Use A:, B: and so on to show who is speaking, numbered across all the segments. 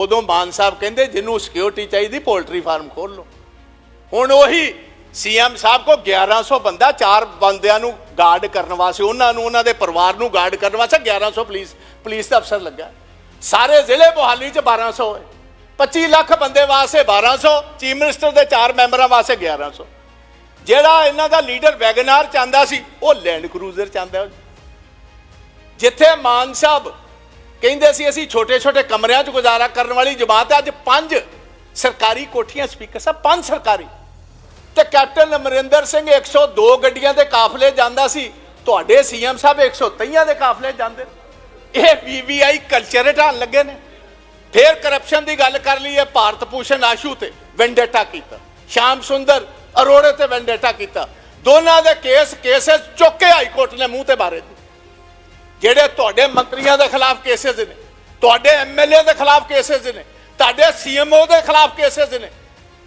A: ਉਦੋਂ ਮਾਨ ਸਾਹਿਬ ਕਹਿੰਦੇ, ਜਿਹਨੂੰ ਸਿਕਿਉਰਿਟੀ ਚਾਹੀਦੀ ਪੋਲਟਰੀ ਫਾਰਮ ਖੋਲ ਲਓ। ਹੁਣ ਉਹੀ ਸੀਐਮ ਸਾਹਿਬ ਕੋ 1100 ਬੰਦਾ, ਚਾਰ ਬੰਦਿਆਂ ਨੂੰ ਗਾਰਡ ਕਰਨ ਵਾਸਤੇ, ਉਹਨਾਂ ਨੂੰ, ਉਹਨਾਂ ਦੇ ਪਰਿਵਾਰ ਨੂੰ ਗਾਰਡ ਕਰਨ ਵਾਸਤੇ 1100 ਪੁਲਿਸ ਪੁਲਿਸ ਦਾ ਅਫਸਰ ਲੱਗਾ। ਸਾਰੇ ਜ਼ਿਲ੍ਹੇ ਮੋਹਾਲੀ ਚ 1200 ਹੈ 25 ਲੱਖ ਬੰਦੇ ਵਾਸਤੇ 1200 ਚੀਫ ਮਿਨਿਸਟਰ ਦੇ ਚਾਰ ਮੈਂਬਰਾਂ ਵਾਸਤੇ 1100 ਜਿਹੜਾ ਇਹਨਾਂ ਦਾ ਲੀਡਰ ਵੈਗਨਾਰ ਚਾਹੁੰਦਾ ਸੀ, ਉਹ ਲੈਂਡ ਕਰੂਜ਼ਰ ਚਾਹੁੰਦਾ ਜਿੱਥੇ ਮਾਨ ਸਾਹਿਬ ਕਹਿੰਦੇ ਸੀ, ਅਸੀਂ ਛੋਟੇ ਛੋਟੇ ਕਮਰਿਆਂ 'ਚ ਗੁਜ਼ਾਰਾ ਕਰਨ ਵਾਲੀ ਜਮਾਤ ਹੈ। ਅੱਜ ਪੰਜ ਸਰਕਾਰੀ ਕੋਠੀਆਂ ਸਪੀਕਰ ਸਾਹਿਬ, ਪੰਜ ਸਰਕਾਰੀ। ਤੇ ਕੈਪਟਨ ਅਮਰਿੰਦਰ ਸਿੰਘ 102 ਗੱਡੀਆਂ ਦੇ ਕਾਫਲੇ ਜਾਂਦਾ ਸੀ। ਤੁਹਾਡੇ ਸੀਐਮ ਸਾਹਿਬ 123 ਦੇ ਕਾਫਲੇ ਜਾਂਦੇ ਨੇ। ਇਹ ਵੀਵੀਆਈ ਕਲਚਰ ਢਾਣ ਲੱਗੇ ਨੇ। ਫੇਰ ਕਰਪਸ਼ਨ ਦੀ ਗੱਲ ਕਰ ਲਈਏ, ਭਾਰਤ ਭੂਸ਼ਣ ਆਸ਼ੂ ਤੇ ਵੈਂਡੇਟਾ ਕੀਤਾ। ਸ਼ਾਮ ਸੁੰਦਰ ਅਰੋੜੇ ਤੇ ਵੈਂਡੇਟਾ ਕੀਤਾ। ਦੋਨਾਂ ਦੇ ਕੇਸ, ਕੇਸਸ ਚੁੱਕੇ ਹਾਈ ਕੋਰਟ ਨੇ ਮੂੰਹ ਤੇ ਮਾਰੇ। ਜਿਹੜੇ ਤੁਹਾਡੇ ਮੰਤਰੀਆਂ ਦੇ ਖਿਲਾਫ ਕੇਸਿਸ ਨੇ, ਤੁਹਾਡੇ ਐਮਐਲਏ ਦੇ ਖਿਲਾਫ ਕੇਸਿਸ ਨੇ, ਤੁਹਾਡੇ ਸੀਐਮਓ ਦੇ ਖਿਲਾਫ ਕੇਸਿਸ ਨੇ।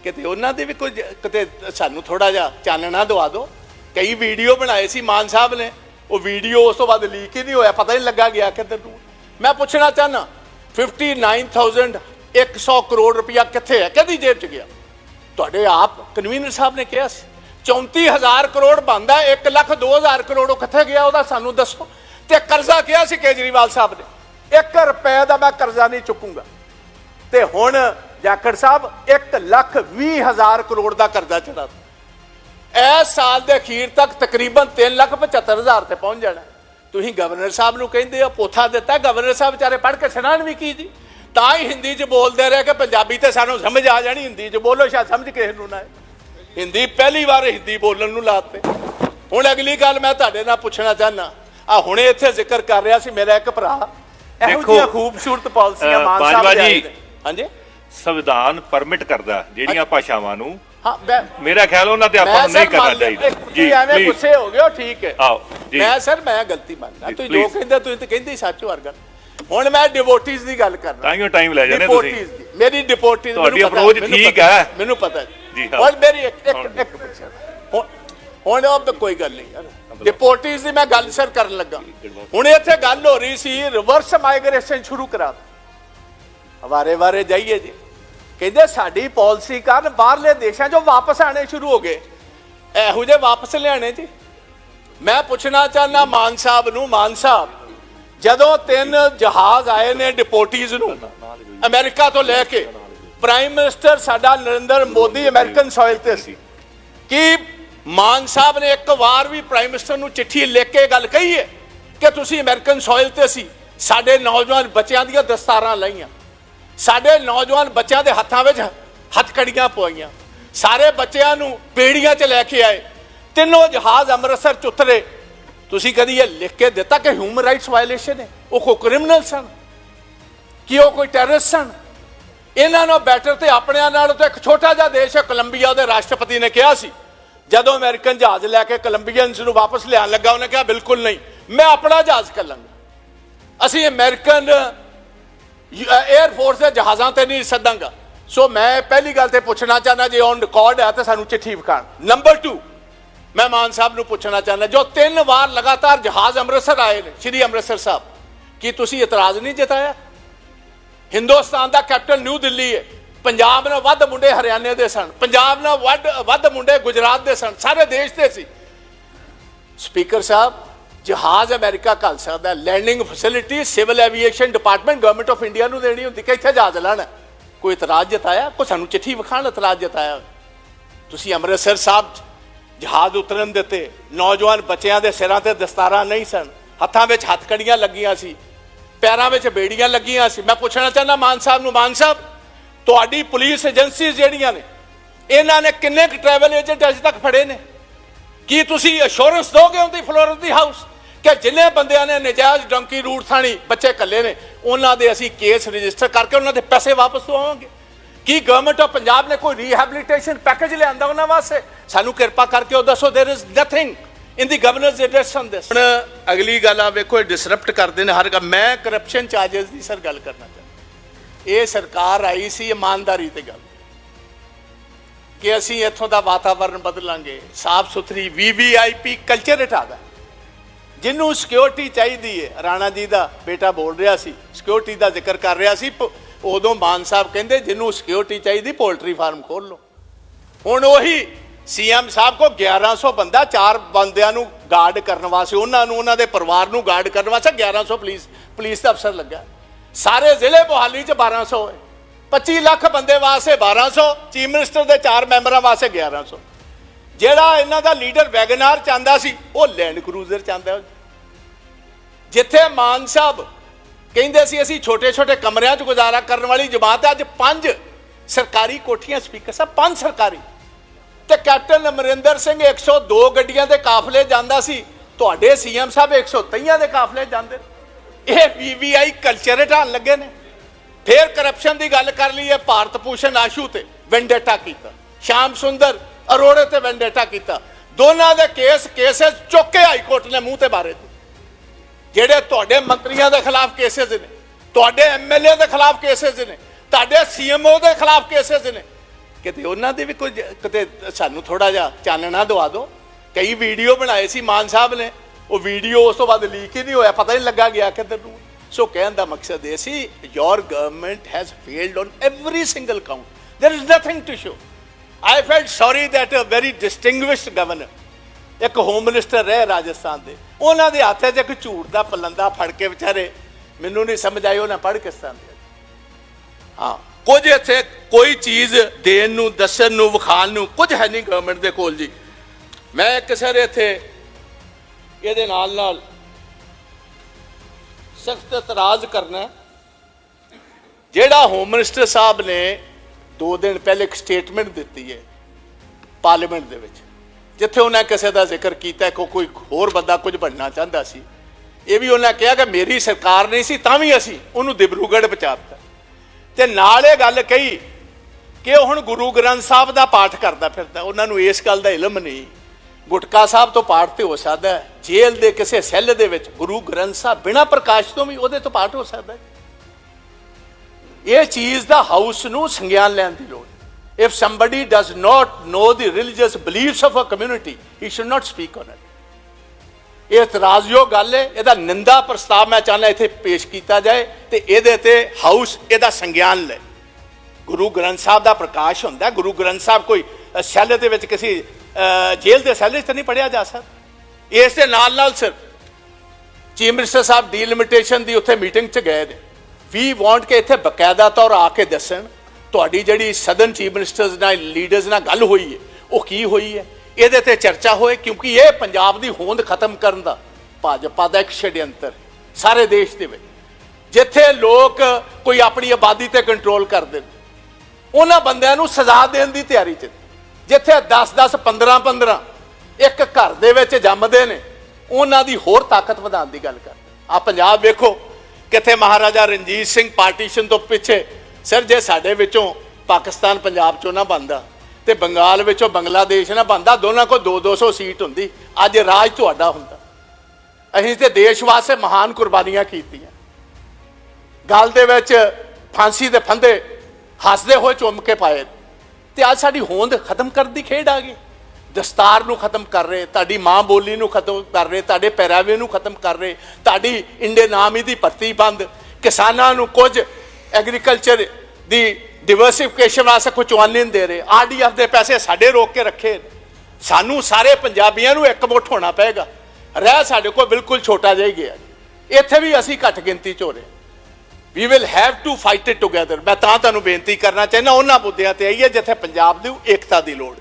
A: ਕਿਤੇ ਉਹਨਾਂ ਦੇ ਵੀ ਕੋਈ ਕਿਤੇ ਸਾਨੂੰ ਥੋੜਾ ਜਿਹਾ ਚਾਨਣਾ ਦਵਾ ਦਿਓ। ਕਈ ਵੀਡੀਓ ਬਣਾਏ ਸੀ ਮਾਨ ਸਾਹਿਬ ਨੇ, ਉਹ ਵੀਡੀਓ ਉਸ ਤੋਂ ਬਾਅਦ ਲੀਕ ਹੀ ਨਹੀਂ ਹੋਇਆ, ਪਤਾ ਹੀ ਨਹੀਂ ਲੱਗਾ ਗਿਆ ਕਿੱਧਰ ਨੂੰ। ਮੈਂ ਪੁੱਛਣਾ ਚਾਹਨਾ 59100 ਕਰੋੜ ਰੁਪਇਆ ਕਿੱਥੇ ਹੈ, ਕਿਹਦੀ ਜੇਬ 'ਚ ਗਿਆ? ਤੁਹਾਡੇ ਆਪ, ਕਨਵੀਨਰ ਸਾਹਿਬ ਨੇ ਕਿਹਾ ਸੀ 34000 ਕਰੋੜ ਬੰਦਾ 1 ਲੱਖ 2000 ਕਰੋੜ ਉਹ ਕਿੱਥੇ ਗਿਆ, ਉਹਦਾ ਸਾਨੂੰ ਦੱਸੋ। ਤੇ ਕਰਜ਼ਾ ਕਿਹਾ ਸੀ ਕੇਜਰੀਵਾਲ ਸਾਹਿਬ ਨੇ? 1 ਰੁਪਏ ਦਾ ਮੈਂ ਕਰਜ਼ਾ ਨਹੀਂ ਚੁੱਕੂਗਾ। ਤੇ ਹੁਣ ਜਾਖੜ ਸਾਹਿਬ 1 ਲੱਖ 20 ਹਜ਼ਾਰ ਕਰੋੜ ਦਾ ਕਰਜ਼ਾ ਚੜਾ ਇਸ ਸਾਲ ਦੇ ਅਖੀਰ ਤੱਕ ਤਕਰੀਬਨ 3 ਲੱਖ 75 ਹਜ਼ਾਰ ਤੇ ਪਹੁੰਚ ਜਾਣਾ। ਤੁਸੀਂ ਗਵਰਨਰ ਸਾਹਿਬ ਨੂੰ ਕਹਿੰਦੇ ਹੋ, ਪੋਥਾ ਦਿੱਤਾ, ਗਵਰਨਰ ਸਾਹਿਬ ਵਿਚਾਰੇ ਪੜ੍ਹ ਕੇ ਸੁਣਾਣ ਵੀ ਕੀ ਜੀ? ਤਾਂ ਹੀ ਹਿੰਦੀ 'ਚ ਬੋਲਦੇ ਰਹੇ ਕਿ ਪੰਜਾਬੀ ਤੇ ਸਾਨੂੰ ਸਮਝ ਆ ਜਾਣੀ, ਹਿੰਦੀ 'ਚ ਬੋਲੋ, ਸ਼ਾਇਦ ਸਮਝ ਕਿਸੇ ਨੂੰ ਨਾ ਹਿੰਦੀ ਪਹਿਲੀ ਵਾਰ ਹਿੰਦੀ ਬੋਲਣ ਨੂੰ ਲਾਤੇ। ਹੁਣ ਅਗਲੀ ਗੱਲ ਮੈਂ ਤੁਹਾਡੇ ਨਾਲ ਪੁੱਛਣਾ ਚਾਹਨਾ ਆ ਹੁਣੇ ਇੱਥੇ ਜ਼ਿਕਰ ਕਰ ਰਿਹਾ ਸੀ ਮੇਰਾ ਇੱਕ ਭਰਾ ਇਹੋ
B: ਦੇਖੋ,
A: ਜਿਹੀਆਂ ਖੂਬਸੂਰਤ ਪਾਲਿਸੀਆਂ ਮਾਨ ਸਾਹਿਬ
B: ਬਾਜਵਾ ਜੀ,
A: ਨੇ। ਹਾਂਜੀ
B: ਸੰਵਿਧਾਨ ਪਰਮਿਟ ਕਰਦਾ ਜਿਹੜੀਆਂ ਭਾਸ਼ਾਵਾਂ ਨੂੰ
A: ਹਾਂ ਮੈਂ
B: ਮੇਰਾ ਖਿਆਲ ਉਹਨਾਂ ਤੇ ਆਪਾਂ
A: ਮੈਂ
B: ਨੂੰ ਨਹੀਂ
A: ਸਰ
B: ਕਰਨਾ
A: ਮੰਨ ਲਿਆ।
B: ਚਾਹੀਦਾ
A: ਤੁਸੀਂ ਐਵੇਂ
B: please,
A: ਗੁੱਸੇ ਹੋ ਗਏ ਹੋ ਠੀਕ ਹੈ
B: ਆਓ, ਜੀ।
A: ਮੈਂ ਸਰ ਮੈਂ ਗਲਤੀ ਮੰਨਦਾ
B: ਜੀ,
A: ਤੁਸੀਂ ਜੋ
B: please।
A: ਕਹਿੰਦੇ ਤੁਸੀਂ ਤਾਂ ਕਹਿੰਦੇ ਹੀ ਸੱਚ ਵਾਰ ਗੱਲ ਹੁਣ ਮੈਂ ਡਿਵੋਟੀਜ਼ ਦੀ ਗੱਲ ਕਰਨਾ
B: ਤਾਂ ਹੀ ਟਾਈਮ ਲੈ ਜਾਂਦੇ ਤੁਸੀਂ
A: Devotees ਦੀ। ਮੇਰੀ ਡਿਪੋਰਟੀਜ਼
B: ਤੁਹਾਡੀ approach ਠੀਕ ਹੈ।
A: ਮੈਨੂੰ ਪਤਾ।
B: ਜੀ, ਹਾਂ।
A: ਹੁਣ ਮੇਰੀ ਇੱਕ ਇੱਕ ਇੱਕ ਪੁੱਛਿਆ। ਹੁਣ ਹੁਣ ਉਹ ਤਾਂ ਕੋਈ ਗੱਲ ਨਹੀਂ ਯਾਰ ਡਿਪੋਰਟੀਜ਼ ਦੀ ਮੈਂ ਗੱਲ ਸਰ ਕਰਨ ਲੱਗਾ। ਹੁਣ ਇੱਥੇ ਗੱਲ ਹੋ ਰਹੀ ਸੀ ਰਿਵਰਸ ਮਾਈਗ੍ਰੇਸ਼ਨ ਸ਼ੁਰੂ ਕਰਾ ਦਿਓ। ਵਾਰੇ ਵਾਰੇ ਜਾਈਏ ਜੀ। ਕਹਿੰਦੇ ਸਾਡੀ ਪਾਲਿਸੀ ਕਾਰਨ ਬਾਹਰਲੇ ਦੇਸ਼ਾਂ 'ਚੋਂ ਵਾਪਸ ਆਣੇ ਸ਼ੁਰੂ ਹੋ ਗਏ। ਇਹੋ ਜਿਹੇ ਵਾਪਸ ਲਿਆਣੇ ਜੀ। ਮੈਂ ਪੁੱਛਣਾ ਚਾਹਨਾ ਮਾਨ ਸਾਹਿਬ ਨੂੰ, ਮਾਨ ਸਾਹਿਬ, ਜਦੋਂ ਤਿੰਨ ਜਹਾਜ਼ ਆਏ ਨੇ ਡਿਪੋਰਟੀਜ਼ ਨੂੰ, ਅਮਰੀਕਾ ਤੋਂ ਲੈ ਕੇ ਪ੍ਰਾਈਮ ਮਿਨਿਸਟਰ ਸਾਡਾ ਨਰਿੰਦਰ ਮੋਦੀ ਅਮਰੀਕਨ ਸੋਇਲ ਤੇ ਸੀ। ਕਿ ਮਾਨ ਸਾਹਿਬ ਨੇ ਇੱਕ ਵਾਰ ਵੀ ਪ੍ਰਾਈਮ ਮਿਨਿਸਟਰ ਨੂੰ ਚਿੱਠੀ ਲਿਖ ਕੇ ਇਹ ਗੱਲ ਕਹੀ ਹੈ ਕਿ ਤੁਸੀਂ ਅਮਰੀਕਨ ਸੋਇਲ ਤੇ ਸੀ, ਸਾਡੇ ਨੌਜਵਾਨ ਬੱਚਿਆਂ ਦੀਆਂ ਦਸਤਾਰਾਂ ਲਾਈਆਂ। ਸਾਡੇ ਨੌਜਵਾਨ ਬੱਚਿਆਂ ਦੇ ਹੱਥਾਂ ਵਿੱਚ ਹੱਥਕੜੀਆਂ ਪਵਾਈਆਂ। ਸਾਰੇ ਬੱਚਿਆਂ ਨੂੰ ਪੇੜੀਆਂ 'ਚ ਲੈ ਕੇ ਆਏ। ਤਿੰਨੋਂ ਜਹਾਜ਼ ਅੰਮ੍ਰਿਤਸਰ 'ਚ ਉਤਰੇ। ਤੁਸੀਂ ਕਦੀ ਇਹ ਲਿਖ ਕੇ ਦਿੱਤਾ ਕਿ ਹਿਊਮਨ ਰਾਈਟਸ ਵਾਇਲੇਸ਼ਨ ਹੈ? ਉਹ ਕੋਈ ਕ੍ਰਿਮੀਨਲ ਸਨ? ਕਿ ਉਹ ਕੋਈ ਟੈਰਰਿਸਟ ਸਨ? ਇਹਨਾਂ ਨੂੰ ਬੈਟਰ ਤੇ ਆਪਣਿਆਂ ਨਾਲ ਤਾਂ ਇੱਕ ਛੋਟਾ ਜਿਹਾ ਦੇਸ਼ ਹੈ ਕੋਲੰਬੀਆ ਦੇ ਰਾਸ਼ਟਰਪਤੀ ਨੇ ਕਿਹਾ ਸੀ। ਜਦੋਂ ਅਮਰੀਕਨ ਜਹਾਜ਼ ਲੈ ਕੇ ਕੋਲੰਬੀਅਨਸ ਨੂੰ ਵਾਪਸ ਲਿਆਉਣ ਲੱਗਾ, ਉਹਨੇ ਕਿਹਾ, ਬਿਲਕੁਲ ਨਹੀਂ, ਮੈਂ ਆਪਣਾ ਜਹਾਜ਼ ਕੱਲਾਂਗਾ ਅਸੀਂ ਅਮਰੀਕਨ 에ਅਰ ਫੋਰਸ ਦੇ ਜਹਾਜ਼ਾਂ ਤੇ ਨਹੀਂ ਸੱਦਾਂਗਾ। ਸੋ ਮੈਂ ਪਹਿਲੀ ਗੱਲ ਤੇ ਪੁੱਛਣਾ ਚਾਹੁੰਦਾ, ਜੇ ਔਨ ਰਿਕਾਰਡ ਹੈ ਤਾਂ ਸਾਨੂੰ ਚਿੱਠੀ ਵਿਖਾਣ ਨੰਬਰ 2 ਮੈਂ ਮਾਨ ਸਾਹਿਬ ਨੂੰ ਪੁੱਛਣਾ ਚਾਹੁੰਦਾ, ਜੋ ਤਿੰਨ ਵਾਰ ਲਗਾਤਾਰ ਜਹਾਜ਼ ਅੰਮ੍ਰਿਤਸਰ ਆਏ ਨੇ, ਸ਼੍ਰੀ ਅੰਮ੍ਰਿਤਸਰ ਸਾਹਿਬ, ਕੀ ਤੁਸੀਂ ਇਤਰਾਜ਼ ਨਹੀਂ ਜਤਾਇਆ? ਹਿੰਦੁਸਤਾਨ ਦਾ ਕੈਪਟਨ ਨਿਊ ਦਿੱਲੀ ਹੈ। ਪੰਜਾਬ ਨਾਲ ਵੱਧ ਮੁੰਡੇ ਹਰਿਆਣੇ ਦੇ ਸਨ, ਪੰਜਾਬ ਨਾਲ ਵੱਧ ਵੱਧ ਮੁੰਡੇ ਗੁਜਰਾਤ ਦੇ ਸਨ, ਸਾਰੇ ਦੇਸ਼ ਦੇ ਸੀ। ਸਪੀਕਰ ਸਾਹਿਬ, ਜਹਾਜ਼ ਅਮਰੀਕਾ ਘੱਲ ਸਕਦਾ landing facility, civil aviation department government of India ਨੂੰ ਦੇਣੀ ਹੁੰਦੀ, ਕਿ ਇੱਥੇ ਜਹਾਜ਼ ਲੈਣਾ। ਕੋਈ ਇਤਰਾਜ਼ ਜਤਾਇਆ? ਕੋਈ ਸਾਨੂੰ ਚਿੱਠੀ ਵਿਖਾਣ ਇਤਰਾਜ਼ ਜਤਾਇਆ? ਤੁਸੀਂ ਅੰਮ੍ਰਿਤਸਰ ਸਾਹਿਬ 'ਚ ਜਹਾਜ਼ ਉਤਰਨ ਦਿੱਤੇ ਨੌਜਵਾਨ ਬੱਚਿਆਂ ਦੇ ਸਿਰਾਂ ਤੇ ਦਸਤਾਰਾਂ ਨਹੀਂ ਸਨ, ਹੱਥਾਂ ਵਿੱਚ ਹੱਥਕੜੀਆਂ ਲੱਗੀਆਂ ਸੀ, ਪੈਰਾਂ ਵਿੱਚ ਬੇੜੀਆਂ ਲੱਗੀਆਂ ਸੀ। ਮੈਂ ਪੁੱਛਣਾ ਚਾਹੁੰਦਾ, ਮਾਨ ਸਾਹਿਬ ਨੂੰ, ਮਾਨ ਸਾਹਿਬ ਤੁਹਾਡੀ ਪੁਲਿਸ ਏਜੰਸੀ ਜਿਹੜੀਆਂ ਨੇ, ਇਹਨਾਂ ਨੇ ਕਿੰਨੇ ਕੁ ਟਰੈਵਲ ਏਜੰਟ ਅਜੇ ਤੱਕ ਫੜੇ ਨੇ? ਕੀ ਤੁਸੀਂ ਅਸ਼ੋਰੈਂਸ ਦੋਗੇ ਉਹਦੀ ਫਲੋਰੈਂਸ ਦੀ ਹਾਊਸ ਕਿ ਜਿੰਨੇ ਬੰਦਿਆਂ ਨੇ ਨਜਾਇਜ਼ ਡੰਕੀ ਰੂਟ ਥਾਣੀ ਬੱਚੇ ਕੱਲੇ ਨੇ, ਉਹਨਾਂ ਦੇ ਅਸੀਂ ਕੇਸ ਰਜਿਸਟਰ ਕਰਕੇ ਉਹਨਾਂ ਦੇ ਪੈਸੇ ਵਾਪਸ ਦਵਾਵਾਂਗੇ ਕੀ ਗਵਰਨਮੈਂਟ ਆਫ ਪੰਜਾਬ ਨੇ ਕੋਈ ਰੀਹੈਬਿਲਿਟੇਸ਼ਨ ਪੈਕੇਜ ਲਿਆਂਦਾ ਉਹਨਾਂ ਵਾਸਤੇ? ਸਾਨੂੰ ਕਿਰਪਾ ਕਰਕੇ ਉਹ ਦੱਸੋ there is nothing in the governor's address on this ਹੁਣ ਅਗਲੀ ਗੱਲ ਆ, ਵੇਖੋ ਇਹ ਡਿਸਰਪਟ ਕਰਦੇ ਨੇ ਹਰ ਮੈਂ ਕਰਪਸ਼ਨ ਚਾਰजेस ਦੀ ਸਰ ਗੱਲ ਕਰਨਾ ਇਹ ਸਰਕਾਰ ਆਈ ਸੀ ਇਮਾਨਦਾਰੀ ਤੇ ਗੱਲ। ਕਿ ਅਸੀਂ ਇੱਥੋਂ ਦਾ ਵਾਤਾਵਰਣ ਬਦਲਾਂਗੇ, ਸਾਫ਼ ਸੁਥਰੀ ਵੀਵੀਆਈਪੀ ਕਲਚਰ ਹਟਾਦਾ ਜਿਹਨੂੰ ਸਿਕਿਉਰਿਟੀ ਚਾਹੀਦੀ ਹੈ ਰਾਣਾ ਜੀ ਦਾ ਬੇਟਾ ਬੋਲ ਰਿਹਾ ਸੀ ਸਿਕਿਉਰਿਟੀ ਦਾ ਜ਼ਿਕਰ ਕਰ ਰਿਹਾ ਸੀ, ਪ- ਉਦੋਂ ਮਾਨ ਸਾਹਿਬ ਕਹਿੰਦੇ, ਜਿਹਨੂੰ ਸਿਕਿਉਰਿਟੀ ਚਾਹੀਦੀ ਪੋਲਟਰੀ ਫਾਰਮ ਖੋਲ ਲਓ। ਹੁਣ ਉਹੀ ਸੀਐਮ ਸਾਹਿਬ ਕੋ 1100 ਬੰਦਾ, ਚਾਰ ਬੰਦਿਆਂ ਨੂੰ ਗਾਰਡ ਕਰਨ ਵਾਸਤੇ, ਉਹਨਾਂ ਨੂੰ, ਉਹਨਾਂ ਦੇ ਪਰਿਵਾਰ ਨੂੰ ਗਾਰਡ ਕਰਨ ਵਾਸਤੇ 1100 ਪੁਲਿਸ ਪੁਲਿਸ ਦਾ ਅਫਸਰ ਲੱਗਾ ਸਾਰੇ ਜ਼ਿਲ੍ਹੇ ਮੋਹਾਲੀ ਚ 1200 ਹੈ। 25 ਲੱਖ ਬੰਦੇ ਵਾਸਤੇ 1200 ਚੀਫ ਮਿਨਿਸਟਰ ਦੇ ਚਾਰ ਮੈਂਬਰਾਂ ਵਾਸਤੇ 1100 ਜਿਹੜਾ ਇਹਨਾਂ ਦਾ ਲੀਡਰ ਵੈਗਨਾਰ ਚਾਹੁੰਦਾ ਸੀ, ਉਹ ਲੈਂਡ ਕਰੂਜ਼ਰ ਚਾਹੁੰਦਾ ਜਿੱਥੇ ਮਾਨ ਸਾਹਿਬ ਕਹਿੰਦੇ ਸੀ, ਅਸੀਂ ਛੋਟੇ ਛੋਟੇ ਕਮਰਿਆਂ 'ਚ ਗੁਜ਼ਾਰਾ ਕਰਨ ਵਾਲੀ ਜਮਾਤ ਅੱਜ ਪੰਜ ਸਰਕਾਰੀ ਕੋਠੀਆਂ ਸਪੀਕਰ ਸਾਹਿਬ, ਪੰਜ ਸਰਕਾਰੀ। ਤੇ ਕੈਪਟਨ ਅਮਰਿੰਦਰ ਸਿੰਘ 102 ਗੱਡੀਆਂ ਦੇ ਕਾਫਲੇ ਜਾਂਦਾ ਸੀ, ਤੁਹਾਡੇ ਸੀਐਮ ਸਾਹਿਬ 123 ਦੇ ਕਾਫਲੇ ਜਾਂਦੇ ਇਹ ਵੀਵੀਆਈ ਕਲਚਰ ਢਾਣ ਲੱਗੇ ਨੇ। ਫੇਰ ਕਰਪਸ਼ਨ ਦੀ ਗੱਲ ਕਰ ਲਈਏ, ਭਾਰਤ ਭੂਸ਼ਣ ਆਸ਼ੂ ਤੇ ਵੈਂਡੇਟਾ ਕੀਤਾ। ਸ਼ਾਮ ਸੁੰਦਰ ਅਰੋੜੇ ਤੇ ਵੈਂਡੇਟਾ ਕੀਤਾ। ਦੋਨਾਂ ਦੇ ਕੇਸ ਕੇਸਸ ਚੁੱਕੇ ਹਾਈ ਕੋਰਟ ਨੇ ਮੂੰਹ ਤੇ ਬਾਰੇ ਜਿਹੜੇ ਤੁਹਾਡੇ ਮੰਤਰੀਆਂ ਦੇ ਖਿਲਾਫ ਕੇਸਸ ਨੇ, ਤੁਹਾਡੇ ਐਮਐਲਏ ਦੇ ਖਿਲਾਫ ਕੇਸਸ ਨੇ, ਤੁਹਾਡੇ ਸੀਐਮਓ ਦੇ ਖਿਲਾਫ ਕੇਸਸ ਨੇ। ਕਿਤੇ ਉਹਨਾਂ ਦੇ ਵੀ ਕੁਝ ਕਿਤੇ ਸਾਨੂੰ ਥੋੜਾ ਜਿਹਾ ਚਾਨਣਾ ਦਵਾ ਦਿਓ। ਕਈ ਵੀਡੀਓ ਬਣਾਏ ਸੀ ਮਾਨ ਸਾਹਿਬ ਨੇ। ਉਹ ਵੀਡੀਓ ਉਸ ਤੋਂ ਬਾਅਦ ਲੀਕ ਹੀ ਨਹੀਂ ਹੋਇਆ, ਪਤਾ ਹੀ ਨਹੀਂ ਲੱਗਾ ਗਿਆ ਕਿੱਧਰ ਨੂੰ। ਸੋ ਕਹਿਣ ਦਾ ਮਕਸਦ ਇਹ ਸੀ your government has failed on every single count there is nothing to show I felt sorry that a very distinguished governor ਇੱਕ ਹੋਮ ਮਿਨਿਸਟਰ ਰਹੇ ਰਾਜਸਥਾਨ ਦੇ, ਉਹਨਾਂ ਦੇ ਹੱਥ 'ਚ ਇੱਕ ਝੂਠ ਦਾ ਪਲੰਦਾ ਫੜ ਕੇ ਵਿਚਾਰੇ, ਮੈਨੂੰ ਨਹੀਂ ਸਮਝ ਆਈ, ਉਹਨਾਂ ਪੜ੍ਹ ਕਿਸ ਤਰ੍ਹਾਂ ਦੇ ਹਾਂ, ਕੁਝ ਇੱਥੇ ਕੋਈ ਚੀਜ਼ ਦੇਣ ਨੂੰ, ਦੱਸਣ ਨੂੰ ਵਿਖਾਣ ਨੂੰ ਕੁਝ ਹੈ ਨਹੀਂ ਗਵਰਨਮੈਂਟ ਦੇ ਕੋਲ ਜੀ। ਮੈਂ ਇੱਕ ਸਰ ਇੱਥੇ ਇਹਦੇ ਨਾਲ ਨਾਲ ਸਖਤ ਇਤਰਾਜ਼ ਕਰਨਾ ਜਿਹੜਾ ਹੋਮ ਮਿਨਿਸਟਰ ਸਾਹਿਬ ਨੇ 2 ਦਿਨ ਪਹਿਲੇ ਇੱਕ ਸਟੇਟਮੈਂਟ ਦਿੱਤੀ ਹੈ ਪਾਰਲੀਮੈਂਟ ਦੇ ਵਿੱਚ, ਜਿੱਥੇ ਉਹਨਾਂ ਕਿਸੇ ਦਾ ਜ਼ਿਕਰ ਕੀਤਾ, ਕਿ, ਕੋਈ ਹੋਰ ਬੰਦਾ ਕੁਝ ਬਣਨਾ ਚਾਹੁੰਦਾ ਸੀ। ਇਹ ਵੀ ਉਹਨਾਂ ਕਿਹਾ ਕਿ ਮੇਰੀ ਸਰਕਾਰ ਨਹੀਂ ਸੀ, ਤਾਂ ਵੀ ਅਸੀਂ ਉਹਨੂੰ ਦਿਬਰੂਗੜ੍ਹ ਪਹੁੰਚਾਤਾ ਤੇ ਨਾਲ ਇਹ ਗੱਲ ਕਹੀ ਕਿ ਉਹ ਹੁਣ ਗੁਰੂ ਗ੍ਰੰਥ ਸਾਹਿਬ ਦਾ ਪਾਠ ਕਰਦਾ ਫਿਰਦਾ। ਉਹਨਾਂ ਨੂੰ ਇਸ ਗੱਲ ਦਾ ਇਲਮ ਨਹੀਂ। ਗੁਟਕਾ ਸਾਹਿਬ ਤੋਂ ਪਾਠ ਤੇ ਹੋ ਸਕਦਾ ਹੈ। ਜੇਲ੍ਹ ਦੇ ਕਿਸੇ ਸੈੱਲ ਦੇ ਵਿੱਚ ਗੁਰੂ ਗ੍ਰੰਥ ਸਾਹਿਬ ਬਿਨਾਂ ਪ੍ਰਕਾਸ਼ ਤੋਂ ਵੀ ਉਹਦੇ ਤੋਂ ਪਾਠ ਹੋ ਸਕਦਾ ਹੈ। ਇਹ ਚੀਜ਼ ਦਾ ਹਾਊਸ ਨੂੰ ਸੰਗਿਆਨ ਲੈਣ ਦੀ ਲੋੜ if somebody does not know the religious beliefs of a community, he should not speak on it. ਇਹ ਇਤਰਾਜ਼ਯੋਗ ਗੱਲ ਹੈ, ਇਹਦਾ ਨਿੰਦਾ ਪ੍ਰਸਤਾਵ ਮੈਂ ਚਾਹੁੰਦਾ ਇੱਥੇ ਪੇਸ਼ ਕੀਤਾ ਜਾਏ ਤੇ ਇਹਦੇ ਤੇ ਹਾਊਸ, ਇਹਦਾ ਸੰਗਿਆਨ ਲੈ। ਗੁਰੂ ਗ੍ਰੰਥ ਸਾਹਿਬ ਦਾ ਪ੍ਰਕਾਸ਼ ਹੁੰਦਾ ਗੁਰੂ ਗ੍ਰੰਥ ਸਾਹਿਬ ਕੋਈ ਸੈੱਲ ਦੇ ਵਿੱਚ ਕਿਸੇ ਜੇਲ੍ਹ ਦੇ ਸੈੱਲ 'ਚ ਤਾਂ ਨਹੀਂ ਪੜਿਆ ਜਾ ਸਕਦਾ। ਇਸ ਦੇ ਨਾਲ ਨਾਲ ਸਿਰਫ ਚੀਫ ਮਿਨਿਸਟਰ ਸਾਹਿਬ ਡੀਲਿਮਿਟੇਸ਼ਨ ਦੀ ਉੱਥੇ ਮੀਟਿੰਗ 'ਚ ਗਏ ਨੇ। ਵੀ ਵਾਂਟ ਕੇ ਇੱਥੇ ਬਕਾਇਦਾ ਤੌਰ ਆ ਕੇ ਦੱਸਣ ਤੁਹਾਡੀ ਜਿਹੜੀ ਸਦਨ ਚੀਫ ਮਿਨਿਸਟਰਸ ਨਾਲ ਲੀਡਰਸ ਨਾਲ ਗੱਲ ਹੋਈ ਹੈ, ਉਹ ਕੀ ਹੋਈ ਹੈ? ਇਹਦੇ ਤੇ ਚਰਚਾ ਹੋਏ ਕਿਉਂਕਿ ਇਹ ਪੰਜਾਬ ਦੀ ਹੋਂਦ ਖਤਮ ਕਰਨ ਦਾ ਭਾਜਪਾ ਦਾ ਇੱਕ ਛੜਯੰਤਰ ਸਾਰੇ ਦੇਸ਼ ਦੇ ਵਿੱਚ। ਜਿੱਥੇ ਲੋਕ ਕੋਈ ਆਪਣੀ ਆਬਾਦੀ ਤੇ ਕੰਟਰੋਲ ਕਰਦੇ ਨੇ, ਉਹਨਾਂ ਬੰਦਿਆਂ ਨੂੰ ਸਜ਼ਾ ਦੇਣ ਦੀ ਤਿਆਰੀ 'ਚ ਜਿੱਥੇ 10 10 15 15 ਇੱਕ ਘਰ ਦੇ ਵਿੱਚ ਜੰਮਦੇ ਨੇ, ਉਹਨਾਂ ਦੀ ਹੋਰ ਤਾਕਤ ਵਧਾਉਣ ਦੀ ਗੱਲ ਕਰਦੇ ਆ ਪੰਜਾਬ ਵੇਖੋ, ਕਿੱਥੇ ਮਹਾਰਾਜਾ ਰਣਜੀਤ ਸਿੰਘ ਪਾਰਟੀਸ਼ਨ ਤੋਂ ਪਿੱਛੇ, ਸਰ ਜੇ ਸਾਡੇ ਵਿੱਚੋਂ ਪਾਕਿਸਤਾਨ ਪੰਜਾਬ ਚੋਂ ਨਾ ਬੰਦਾ ਤੇ ਬੰਗਾਲ ਵਿੱਚੋਂ ਬੰਗਲਾਦੇਸ਼ ਨਾ ਬੰਦਾ ਦੋਨਾਂ ਕੋਲ 2 200 ਸੀਟ ਹੁੰਦੀ, ਅੱਜ ਰਾਜ ਤੁਹਾਡਾ ਹੁੰਦਾ। ਅਸੀਂ ਤੇ ਦੇਸ਼ ਵਾਸਤੇ ਮਹਾਨ ਕੁਰਬਾਨੀਆਂ ਕੀਤੀਆਂ। ਗੱਲ ਦੇ ਵਿੱਚ ਫਾਂਸੀ ਦੇ ਫੰਦੇ ਹੱਸਦੇ ਹੋਏ ਚੁੰਮ ਕੇ ਪਾਏ ਤੇ ਅੱਜ ਸਾਡੀ ਹੋਂਦ ਖਤਮ ਕਰਨ ਦੀ ਖੇਡ ਆ ਗਈ। ਦਸਤਾਰ ਨੂੰ ਖਤਮ ਕਰ ਰਹੇ, ਤੁਹਾਡੀ ਮਾਂ ਬੋਲੀ ਨੂੰ ਖਤਮ ਕਰ ਰਹੇ, ਤੁਹਾਡੇ ਪਹਿਰਾਵੇ ਨੂੰ ਖਤਮ ਕਰ ਰਹੇ, ਤੁਹਾਡੀ ਇੰਡੀਅਨ ਆਰਮੀ ਦੀ ਭਰਤੀ ਬੰਦ, ਕਿਸਾਨਾਂ ਨੂੰ ਕੁਝ ਐਗਰੀਕਲਚਰ ਦੀ ਡਿਵਰਸਿਫਿਕੇਸ਼ਨ ਵਾਸਤੇ ਕੁਝ ਚਵਾਨੀ ਨਹੀਂ ਦੇ ਰਹੇ ਆਰਡੀਐਫ ਦੇ ਪੈਸੇ ਸਾਡੇ ਰੋਕ ਕੇ ਰੱਖੇ ਸਾਨੂੰ ਸਾਰੇ ਪੰਜਾਬੀਆਂ ਨੂੰ ਇਕਮੁੱਠ ਹੋਣਾ ਪਏਗਾ। ਰਹਿ ਸਾਡੇ ਕੋਲ ਬਿਲਕੁਲ ਛੋਟਾ ਜਿਹਾ ਹੀ ਗਿਆ। ਇੱਥੇ ਵੀ ਅਸੀਂ ਘੱਟ ਗਿਣਤੀ ਚ ਹੋ ਰਹੇ। We will have to fight it together ਮੈਂ ਤਾਂ ਤੁਹਾਨੂੰ ਬੇਨਤੀ ਕਰਨਾ ਚਾਹੁੰਦਾ, ਉਹਨਾਂ ਮੁੱਦਿਆਂ ਤੇ ਆਈਏ ਜਿੱਥੇ ਪੰਜਾਬ ਦੀ ਏਕਤਾ ਦੀ ਲੋੜ